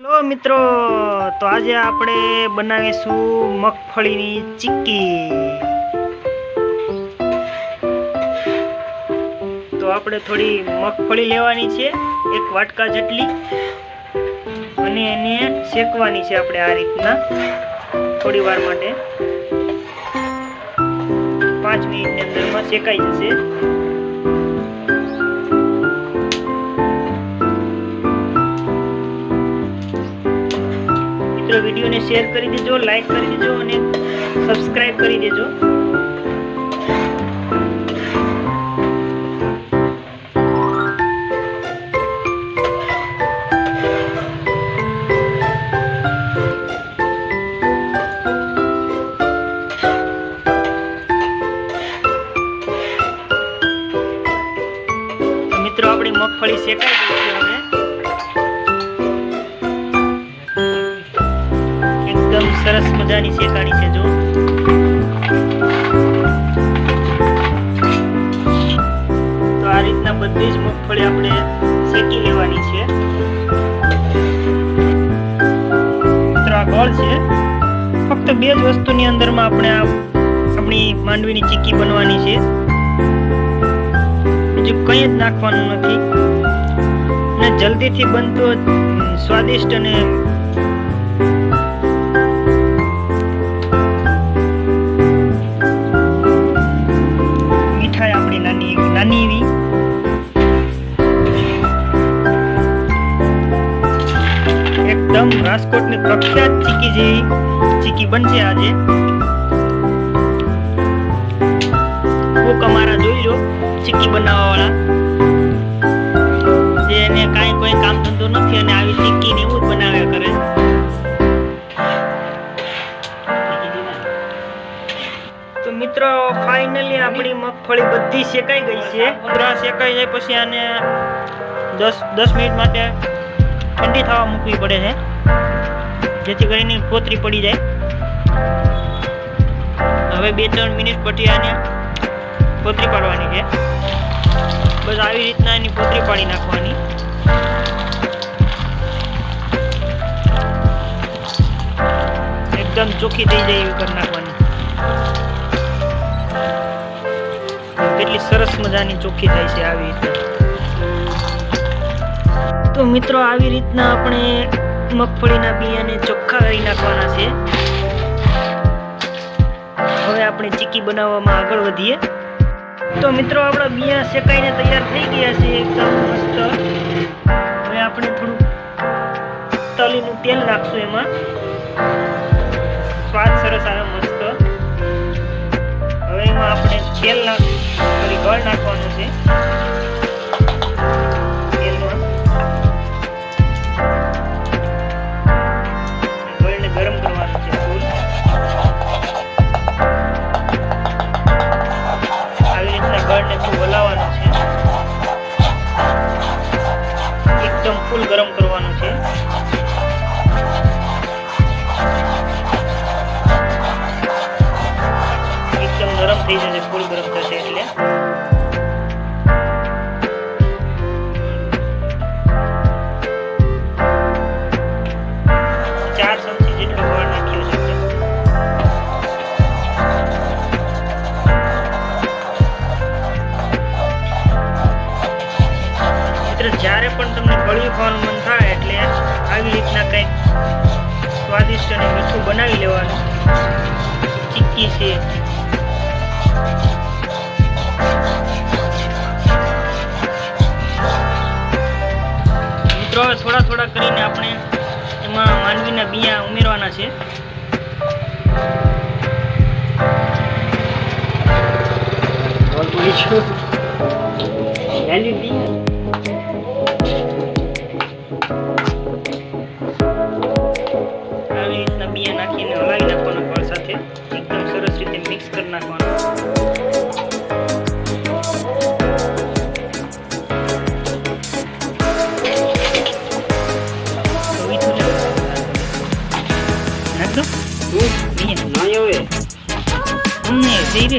Hello મિત્રો, તો આજે આપણે બનાવીશું મગફળીની ચીક્કી. તો આપણે થોડી મગફળી લેવાની છે, એક વાટકા જેટલી. અને એને શેકવાની છે આપણે આ રીતના, થોડી વાર માટે. પાંચ મિનિટની અંદરમાં શેકાઈ જશે. મિત્રો વિડીયોને શેર કરી દેજો લાઈક કરી દેજો અને સબસ્ક્રાઇબ કરી દેજો. મિત્રો, આપણી મગફળી શેકાઈ ગઈ છે હવે. એકદમ સરસ મજાની શેકાણી છે, જો. તો આ રીતના બધી જ મગફળી આપણે શેકી લેવાની છે. ગોળ છે. ફક્ત બે જ વસ્તુની અંદરમાં આપણે આ આપણી માંડવીની ચીક્કી બનવાની છે. બીજું કંઈ જ નાખવાનું નથી. અને જલ્દીથી બનતો સ્વાદિષ્ટ અને એકદમ રાજકોટની પ્રખ્યાત ચીકી જેવી ચીકી બનશે આજે. કોક અમારા જોઈ લો, ચીકી બનાવવા વાળા એને કાંઈ કોઈ કામ ધંધો નથી અને આવી ચીકી ને એવું જ બનાવ્યા કરે. તો મિત્રો ફાઇનલી આપણી મગફળી બધી શેકાઈ ગઈ છે. પૂરા શેકાઈ જાય પછી આને દસ દસ મિનિટ માટે ઠંડી થવા મૂકવી પડે છે. જેથી કરીને કોતરી પડી જાય. હવે બે ત્રણ મિનિટ પછી આને પોતરી પાડવાની છે. બસ આવી રીતના એની કોતરી પાડી નાખવાની. એકદમ ચોખ્ખી થઈ જાય એવી કરી નાખવાની. કેટલી સરસ મજાની ચોખ્ખી થાય છે આવી રીતે. તો મિત્રો, આવી રીતના આપણે મગફળીના બિયાને ચોખ્ખા કરી નાખવાના છે. હવે આપણે ચીકી બનાવવામાં આગળ વધીએ. તો મિત્રો, આપણા બિયા શેકાઈને તૈયાર થઈ ગયા છે એકદમ મસ્ત. હવે આપણે થોડું તલીનું તેલ નાખશું એમાં. સ્વાદ સરસ આવે, મસ્ત. હવે એમાં આપણે તેલ નાખ ગળ નાખવાનું છે. આવી શું હલાવવાનો છે? એકદમ ફૂલ ગરમ કરવાનું છે. એકદમ ગરમ થઈ જશે, ફૂલ ગરમ થશે એટલે. ચાર જ્યારે પણ તમને ગળ્યું ખાવાનું મન થાય એટલે આવી રીતના કંઈક સ્વાદિષ્ટ અને મીઠું બનાવી લેવાનું. ચીક્કી છે. મિત્રો હવે થોડા થોડા કરીને આપણે એમાં માંડવીના બિયા ઉમેરવાના છે. બોલ રીતના બિયા નાખીને હલાવી નાખવાના ફળ સાથે એકદમ સરસ રીતે મિક્સ કરી નાખવાનું નાખ દો. બિયા. અમને જઈ રે